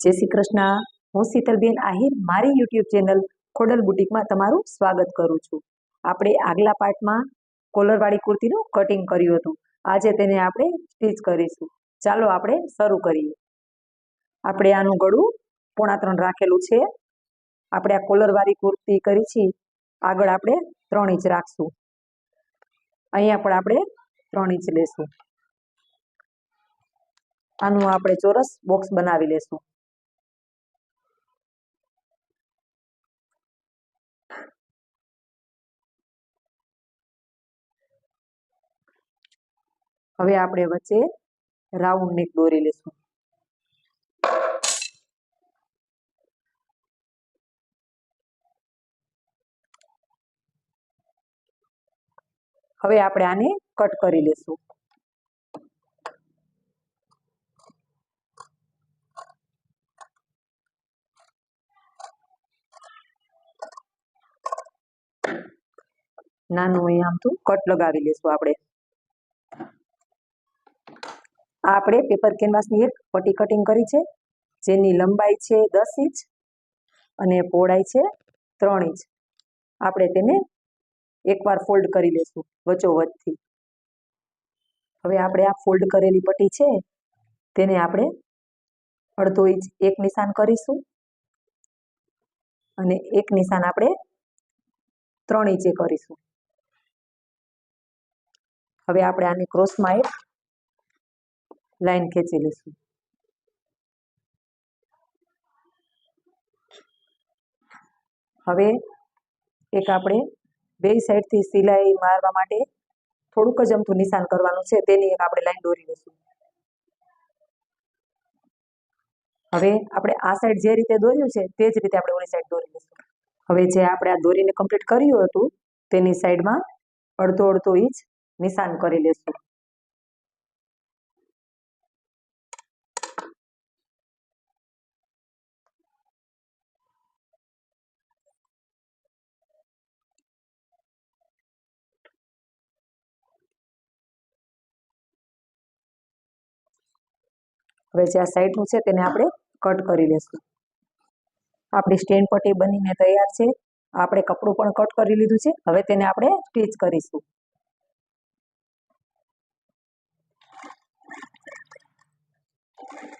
જય શ્રી કૃષ્ણ. હું શીતલબેન આહિર, મારી યુટ્યુબ ચેનલ ખોડલ બુટીકમાં તમારું સ્વાગત કરું છું. આપણે આગલા પાર્ટમાં કોલરવાળી કુર્તીનું કટિંગ કર્યું હતું. આજે તેને આપણે સ્ટીચ કરીશું. ચાલો આપણે શરૂ કરીએ. આપણે આનું ગળું પોણા ત્રણ રાખેલું છે. આપણે આ કોલરવાળી કુર્તી કરી છે આગળ આપણે ત્રણ ઇંચ રાખશું. અહીંયા પણ આપણે ત્રણ ઇંચ લેશું. આનું આપણે ચોરસ બોક્સ બનાવી લેશું. હવે આપણે વચ્ચે રાઉન્ડ નેક દોરી લેશું. હવે આપણે આને કટ કરી લેશું. નાનું અહીંયા તો કટ લગાવી લેશું આપણે. આ આપણે પેપર કેનવાસની એક પટ્ટી કટિંગ કરી છે. જેની લંબાઈ છે દસ ઇંચ અને પહોળાઈ છે ત્રણ ઇંચ. આપણે તેને એકવાર ફોલ્ડ કરી લેશું વચ્ચોવચ્ચથી. હવે આપણે આ ફોલ્ડ કરેલી પટ્ટી છે તેને આપણે અડધો ઇંચ એક નિશાન કરીશું. અને એક નિશાન આપણે ત્રણ ઇંચે કરીશું. હવે આપણે આને ક્રોસમાં એક લાઈન ખેંચી લઈશું. હવે એક આપણે બે સાઈડથી સિલાઈ મારવા માટે થોડુંક જ અમથું નિશાન કરવાનું છે, તેની એક આપણે લાઈન દોરી લઈશું. હવે આપણે આ સાઈડ જે રીતે દોર્યું છે, તે જ રીતે આપણે ઓલી સાઈડ દોરી લઈશું. હવે જે આપણે આ દોરીને કમ્પ્લીટ કર્યું હતું, તેની સાઈડમાં અડધો અડધો ઇંચ નિશાન કરી લેશું હવે જે આ સાઈડનું છે તેને આપણે કટ કરી લેશું. આપણી સ્ટેન્ડ પટ્ટી બનીને તૈયાર છે. આપણે કપડું પણ કટ કરી લીધું છે. હવે તેને આપણે સ્ટીચ કરીશું.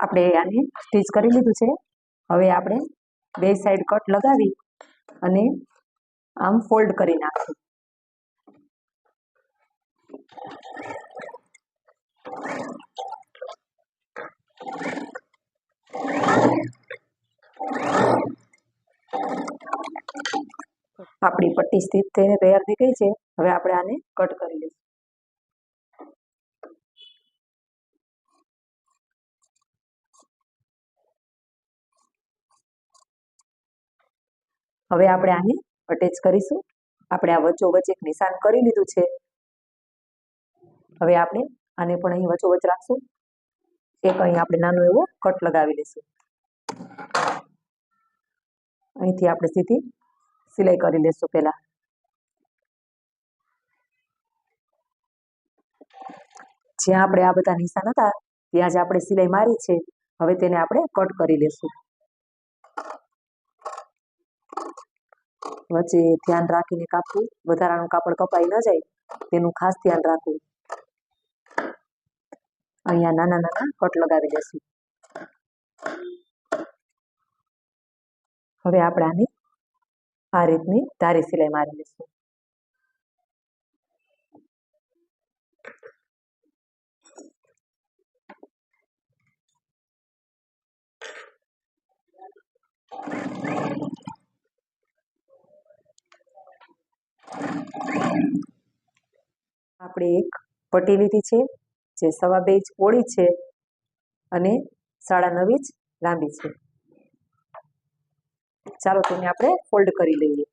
આપણે આને સ્ટીચ કરી લીધું છે. હવે આપણે બે સાઈડ કટ લગાવી અને આમ ફોલ્ડ કરી નાખશું. આપણી પટ્ટી સ્થિત તૈયાર થઈ ગઈ છે. હવે આપણે આને કટ કરી લઈશું. હવે આપણે આને અટેચ કરીશું. આપણે આ વચ્ચોવચ્ચ એક નિશાન કરી લીધું છે. હવે આપણે આને પણ અહીં વચ્ચોવચ્ચ રાખશું. એક અહીં આપણે નાનો એવો કટ લગાવી લઈશું અહીંથી આપણે સીધી સિલાઈ કરી લેશું પહેલા. જ્યાં આપણે આ બધા નિશાન હતા, ત્યાં જ આપણે સિલાઈ મારી છે. હવે તેને આપણે કટ કરી લેશું. વચ્ચે ધ્યાન રાખીને કાપવું. વધારાનું કાપડ કપાઈ ન જાય. તેનું ખાસ ધ્યાન રાખવું. અહીંયા નાના નાના કટ લગાવી દેશું. હવે આપણે આની આ રીતની ધારી સિલાઈ મારી દઈશું આપણે એક પટ્ટી લીધી છે. જે સવા બે ઇંચ પોળી છે અને સાડા નવ ઇંચ લાંબી છે. ચાલો તેને આપણે ફોલ્ડ કરી લઈએ.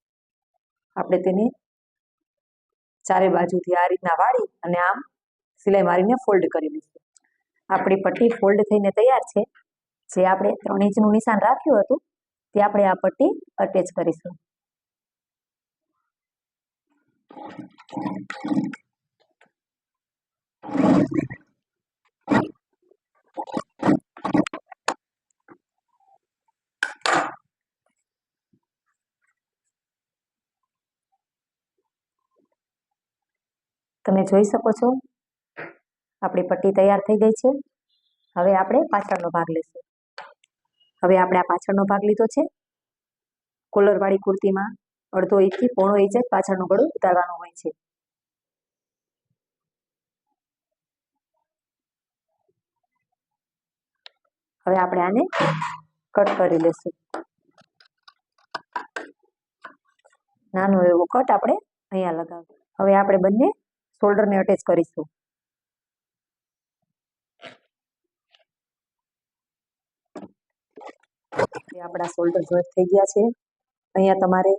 આપણે તેને ચારે બાજુથી આ રીતના વાળી અને આમ સિલાઈ મારીને ફોલ્ડ કરી લઈશું. આપણી પટ્ટી ફોલ્ડ થઈને તૈયાર છે. જે આપણે ત્રણ ઇંચનું નિશાન રાખ્યું હતું, તે આપણે આ પટ્ટી અટેચ કરીશું. તમે જોઈ શકો છો, આપણી પટ્ટી તૈયાર થઈ ગઈ છે. હવે આપણે પાછળનો ભાગ લેશું. હવે આપણે આ પાછળનો ભાગ લીધો છે. કોલરવાળી કુર્તીમાં અડધો ઇંચથી પોણો ઇંચ જ પાછળનું ગળું ઉતારવાનું હોય છે. હવે આપણે આને કટ કરી લેશું. નાનો એવો કટ આપણે અહીંયા લગાવ્યો હવે આપણે બંને શોલ્ડરને અટેચ કરીશું. આપણા શોલ્ડર જોઈન્ટ થઈ ગયા છે. અહીંયા તમારે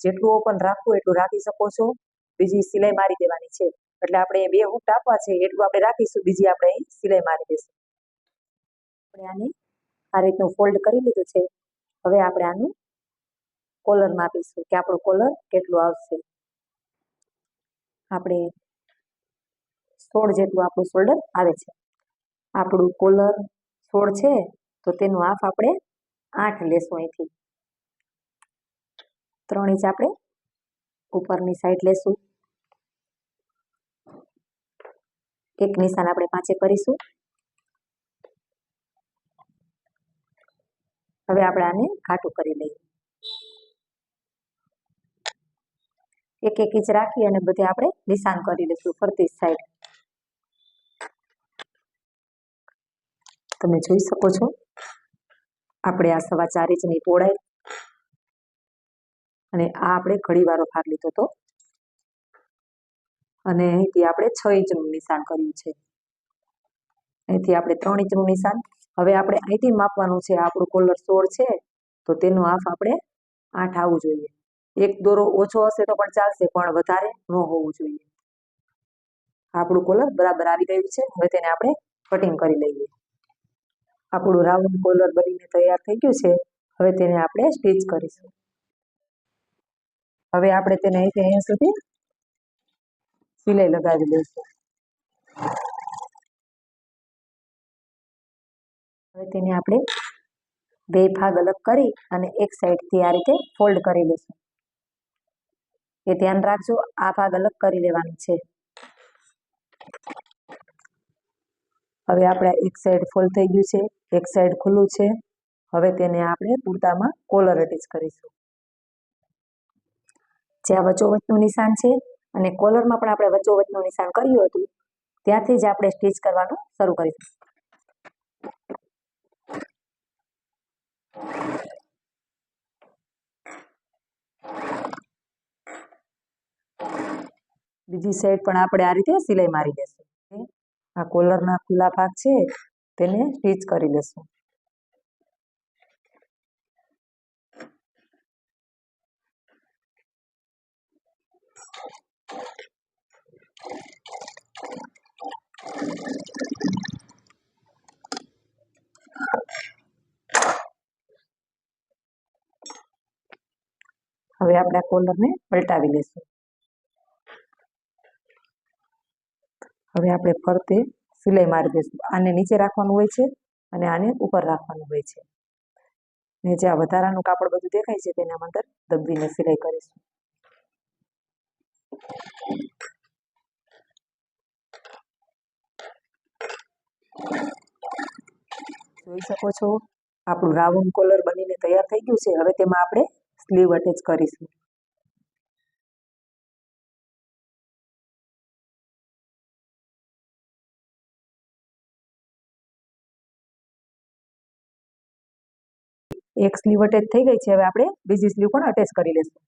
જેટલું ઓપન રાખવું એટલું રાખી શકો છો. બીજી સિલાઈ મારી દેવાની છે. એટલે આપણે બે હૂક આપવા છે. એટલું આપણે રાખીશું. બીજી આપણે સિલાઈ મારી દઈશું આપણે આને આ રીતનું ફોલ્ડ કરી લીધું છે. હવે આપણે આનું કોલર માપીશું કે આપણું કોલર કેટલું આવશે. આપણે સોળ જેટલું આપણું શોલ્ડર આવે છે. આપણું કોલર સોળ છે, તો તેનું હાફ આપણે આઠ લેશું અહીંથી. ત્રણ ઇંચ આપણે ઉપરની સાઈડ લેશું. એક નિશાન આપણે પાંચે કરીશું. હવે આપણે આને ઘાટું કરી લઈએ. એક એક ઇંચ રાખી અને બધે આપણે નિશાન કરી લઈશું ફરતી સાઈડ તમે જોઈ શકો છો, આપણે આ સવા ચાર ઇંચની પહોળાઈ અને આ આપણે ઘડીવાળો ભાગ લીધો હતો. અને અહીંથી આપણે છ ઇંચનું નિશાન કર્યું છે. અહીંથી આપણે ત્રણ ઇંચનું નિશાન હવે આપણે અહીંથી માપવાનું છે, આપણું કોલર સોળ છે, તો તેનું હાફ આપણે આઠ આવવું જોઈએ. એક દોરો ઓછો હશે તો પણ ચાલશે, પણ વધારે ન હોવું જોઈએ. આપણું કોલર બરાબર આવી ગયું છે, હવે તેને આપણે કટિંગ કરી લઈએ. આપણું રાઉન્ડ કોલર બનીને તૈયાર થઈ ગયું છે, હવે તેને આપણે સ્ટીચ કરીશું. હવે આપણે તેને અહીંથી અહીંયા સુધી સિલાઈ લગાવી દઈશું હવે તેને આપણે બે ભાગ અલગ કરી અને એક સાઈડથી આ રીતે ફોલ્ડ કરી લઈશું એ ધ્યાન રાખજો, આ ભાગ અલગ કરી લેવાનું છે. હવે આપણે એક સાઈડ ફોલ્ડ થઈ ગયું છે, એક સાઈડ ખુલ્લું છે. હવે તેને આપણે કુર્તામાં કોલર અટેચ કરીશું. જે આ વચ્ચોવચનું નિશાન છે અને કોલરમાં પણ આપણે વચ્ચોવચનું નિશાન કર્યું હતું, ત્યાંથી જ આપણે સ્ટીચ કરવાનું શરૂ કરીશું. બીજી સાઈડ પણ આપણે આ રીતે સિલાઈ મારી દેશું આ કોલરના ખુલ્લા ભાગ છે, તેને સ્ટીચ કરી લેશું. હવે આપણે આ કોલરને પલટાવી લેશું. હવે આપણે ફરતે સિલાઈ મારી દઈશું. આને નીચે રાખવાનું હોય છે અને આને ઉપર રાખવાનું હોય છે. ને જે આ વધારાનું કાપડ બધું દેખાય છે તેના અંદર દબીને સિલાઈ કરીશું. જોઈ શકો છો, આપણું રાઉન્ડ કોલર બનીને તૈયાર થઈ ગયું છે. હવે તેમાં આપણે સ્લીવ અટેચ કરીશું. એક સ્લીવ અટેચ થઈ ગઈ છે, હવે આપણે બીજી સ્લીવ પણ અટેચ કરી લેશું.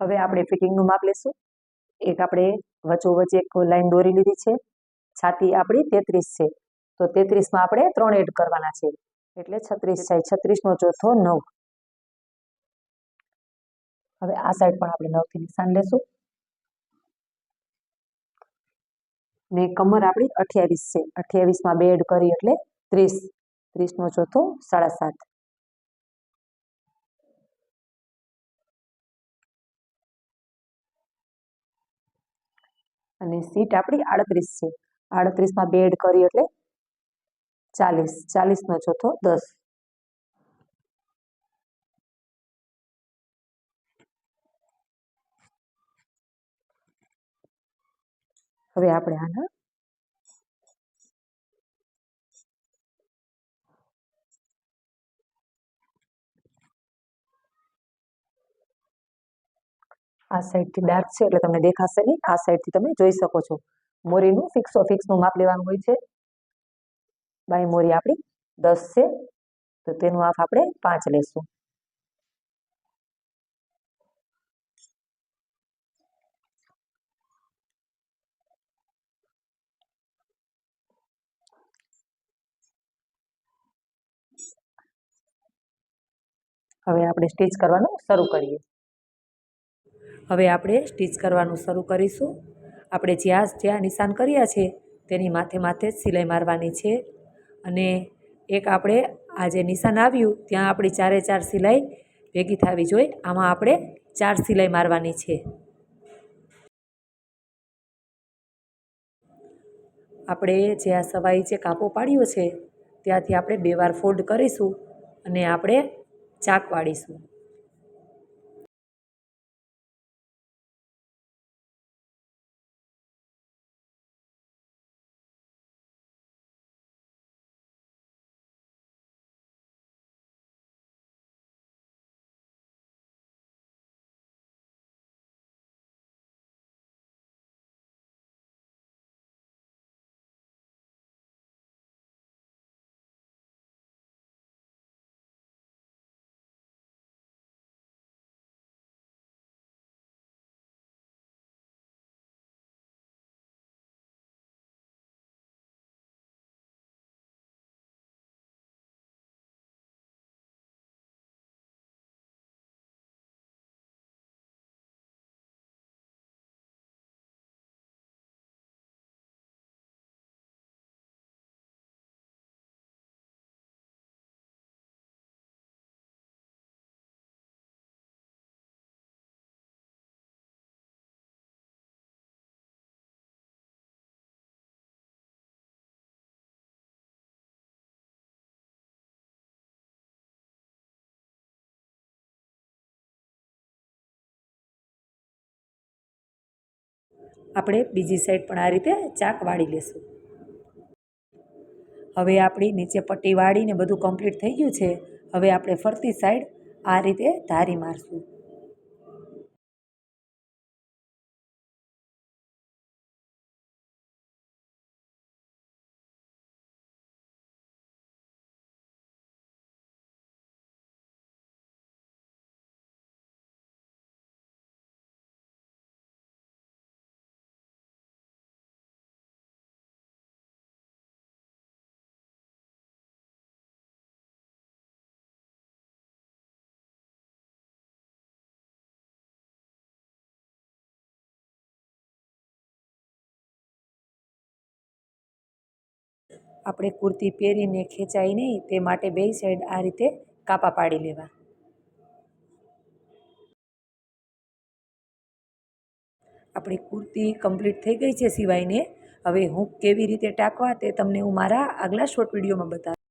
હવે આપણે ફિટિંગનું માપ લેશું. એક આપણે વચ્ચોવચ્ચ એક લાઈન દોરી લીધી છે. છાતી આપણી તેત્રીસ છે. તો તેત્રીસમાં આપણે ત્રણ એડ કરવાના છે. એટલે છત્રીસ થાય. છત્રીસનો ચોથો નવ. હવે આ સાઈડ પણ આપણે નવથી નિશાન લેશું. ને કમર આપણી અઠ્યાવીસ છે. અઠ્યાવીસમાં બે એડ કરી એટલે ત્રીસ. ત્રીસનો ચોથો સાડા સાત અને સીટ આપણી આડત્રીસ છે. આડત્રીસમાં બે એડ કરી એટલે ચાલીસ. ચાલીસનો ચોથો દસ. હવે આપણે આના આ સાઈડથી ડાર્ક છે એટલે તમને દેખાશે નહીં. આ સાઈડથી તમે જોઈ શકો છો. મોરીનું ફિક્સો ફિક્સનું માપ લેવાનું હોય છે. બાય મોરી આપણી દસ છે. તો તેનું માપ આપણે પાંચ લેશું. હવે આપણે સ્ટીચ કરવાનું શરૂ કરીએ. હવે આપણે સ્ટીચ કરવાનું શરૂ કરીશું. આપણે જ્યાં જ્યાં નિશાન કર્યા છે, તેની માથે માથે જ સિલાઈ મારવાની છે. અને એક આપણે આ જે નિશાન આવ્યું, ત્યાં આપણી ચારે ચાર સિલાઈ ભેગી થવી જોઈએ આમાં આપણે ચાર સિલાઈ મારવાની છે. આપણે જે આ સવાઈ જે કાપો પાડ્યો છે, ત્યાંથી આપણે બે વાર ફોલ્ડ કરીશું અને આપણે ચાક વાળીશું. આપણે બીજી સાઈડ પણ આ રીતે ચાક વાળી લેશું. હવે આપણી નીચે પટ્ટી વાળીને બધું કમ્પ્લીટ થઈ ગયું છે. હવે આપણે ફરતી સાઈડ આ રીતે ધારી મારશું. આપણે કુર્તી પહેરીને ખેંચાય નહીં, તે માટે બે સાઈડ આ રીતે કાપા પાડી લેવા. આપણી કુર્તી કમ્પ્લીટ થઈ ગઈ છે સિવાયને, હવે હું કેવી રીતે ટાંકવા તે તમને હું મારા આગલા શોર્ટ વિડીયોમાં બતાવીશ.